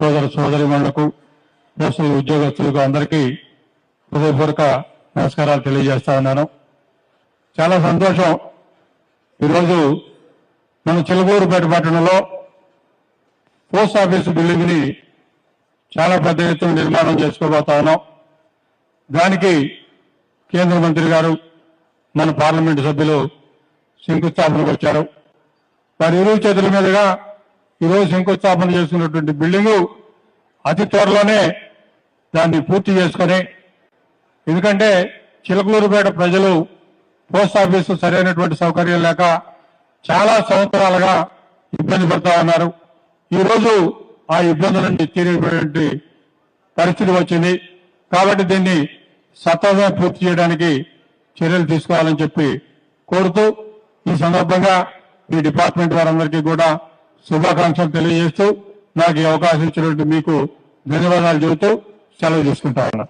సోదర సోదరిమణులకు పోస్టల్ ఉద్యోగస్తులకు అందరికీ హృదయపూర్వక నమస్కారాలు తెలియజేస్తా ఉన్నాను. చాలా సంతోషం. ఈరోజు మన చిలకూరుపేట పట్టణంలో పోస్ట్ ఆఫీస్ బిల్డింగ్ని చాలా పెద్ద ఎత్తున నిర్మాణం చేసుకోబోతా ఉన్నాం. దానికి కేంద్ర మంత్రి గారు మన పార్లమెంటు సభ్యులు శంకుస్థాపనకు వచ్చారు. వారి ఇరు చేతుల మీదుగా ఈరోజు శంకుస్థాపన చేసుకున్నటువంటి బిల్డింగు అతి త్వరలోనే దాన్ని పూర్తి చేసుకొని ఎందుకంటే చిలకలూరుపేట ప్రజలు పోస్ట్ ఆఫీసు సరైనటువంటి సౌకర్యం లేక చాలా సంవత్సరాలుగా ఇబ్బంది పడుతూ ఉన్నారు. ఈరోజు ఆ ఇబ్బందుల నుండి తీరేటువంటి పరిస్థితి వచ్చింది. కాబట్టి దీన్ని సత్వరమే పూర్తి చేయడానికి చర్యలు తీసుకోవాలని చెప్పి కోరుతూ ఈ సందర్భంగా ఈ డిపార్ట్మెంట్ వారందరికీ కూడా శుభాకాంక్షలు తెలియజేస్తూ నాకు ఈ అవకాశం ఇచ్చినట్టు మీకు ధన్యవాదాలు చెబుతూ సెలవు తీసుకుంటా ఉన్నా